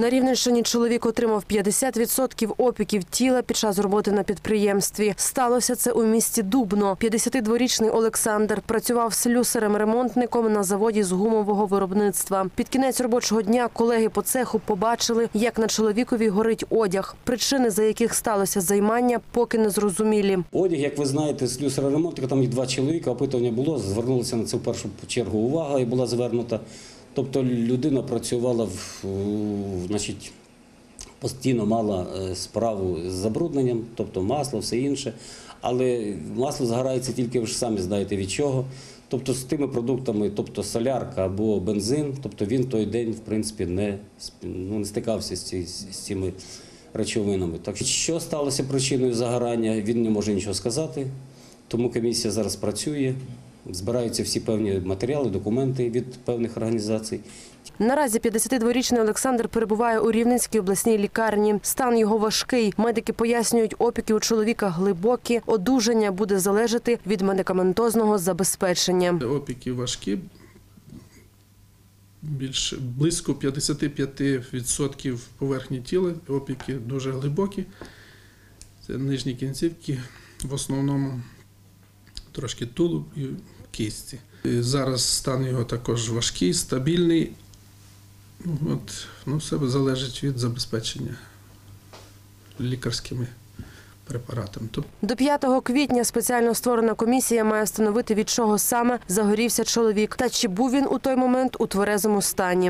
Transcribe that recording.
На Рівненщині чоловік отримав 50% опіків тіла під час роботи на підприємстві. Сталося це у місті Дубно. 52-річний Олександр працював слюсарем-ремонтником на заводі з гумового виробництва. Під кінець робочого дня колеги по цеху побачили, як на чоловікові горить одяг. Причини, за яких сталося займання, поки не зрозумілі. Одяг, як ви знаєте, слюсара ремонтника, там їх два чоловіка, опитування було, звернулися на це в першу чергу увага і була звернута. Тобто людина працювала в, значить, постійно мала е, справу з забрудненням, тобто масло, все інше. Але масло згорається тільки ви ж самі знаєте від чого. Тобто з тими продуктами, тобто солярка або бензин, тобто він той день, в принципі, не, ну, не стикався з, ці, з цими речовинами. Так що сталося причиною загорання, він не може нічого сказати. Тому комісія зараз працює, збираються всі певні матеріали, документи від певних організацій. Наразі 52-річний Олександр перебуває у Рівненській обласній лікарні. Стан його важкий. Медики пояснюють, опіки у чоловіка глибокі. Одужання буде залежати від медикаментозного забезпечення. Опіки важкі, більш близько 55% поверхні тіла, опіки дуже глибокі. Це нижні кінцівки, в основному трошки тулуб і кісті. Зараз стан його також важкий, стабільний. От, ну, все залежить від забезпечення лікарськими препаратами. Тобто До 5 квітня спеціально створена комісія має встановити, від чого саме загорівся чоловік та чи був він у той момент у тверезому стані.